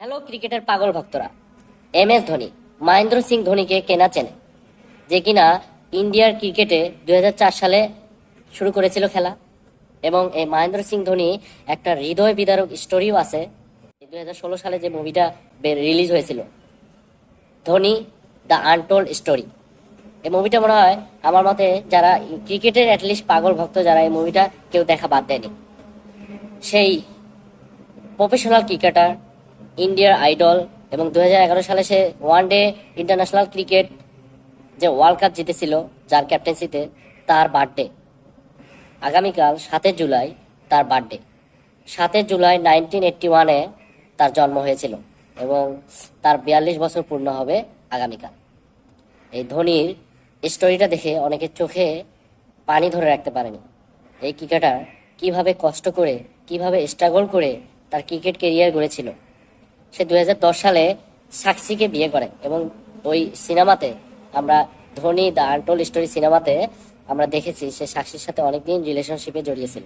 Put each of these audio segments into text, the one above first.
Hello ক্রিকেটের পাগল ভক্তরা। এম এস ধোনি, মহেন্দ্র সিং ধোনিকে কেনা চেনে, যে কিনা ইন্ডিয়ার ক্রিকেটে দু হাজার চার সালে শুরু করেছিল খেলা। এবং এই মহেন্দ্র সিং ধোনি একটা হৃদয় বিদারক স্টোরিও আছে। দু হাজার ষোলো সালে যে মুভিটা রিলিজ হয়েছিল, ধোনি দ্য আনটোল্ড স্টোরি এই মুভিটা মনে হয় আমার মতে যারা ক্রিকেটের অ্যাটলিস্ট পাগল ভক্ত, যারা এই মুভিটা কেউ দেখা বাদ দেয়নি। সেই প্রফেশনাল ক্রিকেটার ইন্ডিয়ার আইডল এবং দু হাজার এগারো সালে সে ওয়ান ডে ইন্টারন্যাশনাল ক্রিকেট যে ওয়ার্ল্ড কাপ জিতেছিল যার ক্যাপ্টেন্সিতে তার বার্থডে। আগামীকাল সাতের জুলাই তার বার্থডে। সাতের জুলাই নাইনটিন এইটটি ওয়ানে তার জন্ম হয়েছিল এবং তার বিয়াল্লিশ বছর পূর্ণ হবে আগামীকাল। এই ধোনির স্টোরিটা দেখে অনেকে চোখে পানি ধরে রাখতে পারেনি। এই ক্রিকেটার কীভাবে কষ্ট করে, কীভাবে স্ট্রাগল করে তার ক্রিকেট কেরিয়ার গড়েছিল। সে দুই হাজার দশ সালে সাক্ষীকে বিয়ে করে এবং ওই সিনেমাতে আমরা ধোনি, দ্য আনটোল স্টোরি সিনেমাতে আমরা দেখেছি সে সাক্ষীর সাথে অনেকদিন রিলেশনশিপে জড়িয়েছিল।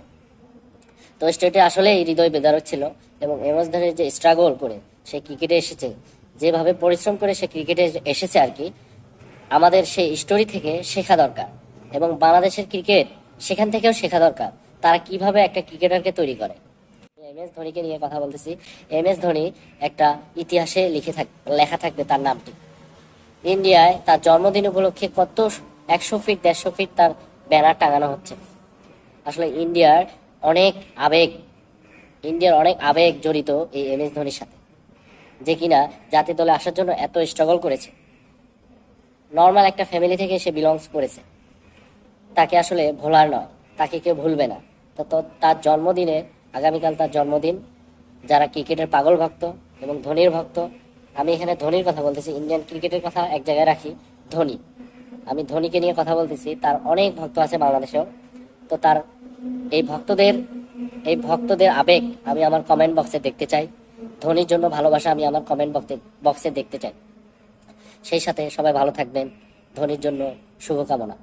তো স্টোরিটি আসলে হৃদয় বেদারক ছিল এবং এম এস ধোনির যে স্ট্রাগল করে সে ক্রিকেটে এসেছে, যেভাবে পরিশ্রম করে সে ক্রিকেটে এসেছে আর কি, আমাদের সেই স্টোরি থেকে শেখা দরকার এবং বাংলাদেশের ক্রিকেট সেখান থেকেও শেখা দরকার, তারা কীভাবে একটা ক্রিকেটারকে তৈরি করে। এম এস ধোনিকে নিয়ে কথা বলতেছি। এম এস ধোনি একটা ইতিহাসে লিখে থাক লেখা থাকবে তার নামটি। ইন্ডিয়ায় তার জন্মদিন উপলক্ষে কত একশো ফিট, দেড়শো ফিট তার ব্যানার টাঙানো হচ্ছে। আসলে ইন্ডিয়ার অনেক আবেগ ইন্ডিয়ার অনেক আবেগ জড়িত এই এম এস ধোনির সাথে। যে কিনা জাতীয় দলে আসার জন্য এত স্ট্রাগল করেছে। নর্মাল একটা ফ্যামিলি থেকে সে বিলংস করেছে। তাকে আসলে ভোলার নয়। তাকে কেউ ভুলবে না। তো তার জন্মদিনে আগামীকাল তার জন্মদিন। যারা ক্রিকেটের পাগল ভক্ত এবং ধোনির ভক্ত, আমি এখানে ধোনির কথা বলতেছি। ইন্ডিয়ান ক্রিকেটের কথা এক জায়গায় রাখি, ধোনি। আমি ধোনিকে নিয়ে কথা বলতেছি। তার অনেক ভক্ত আছে বাংলাদেশেও। তো তার এই ভক্তদের এই ভক্তদের আবেগ আমি আমার কমেন্ট বক্সে দেখতে চাই। ধোনির জন্য ভালোবাসা আমি আমার কমেন্ট বক্সে বক্সে দেখতে চাই। সেই সাথে সবাই ভালো থাকবেন। ধোনির জন্য শুভকামনা।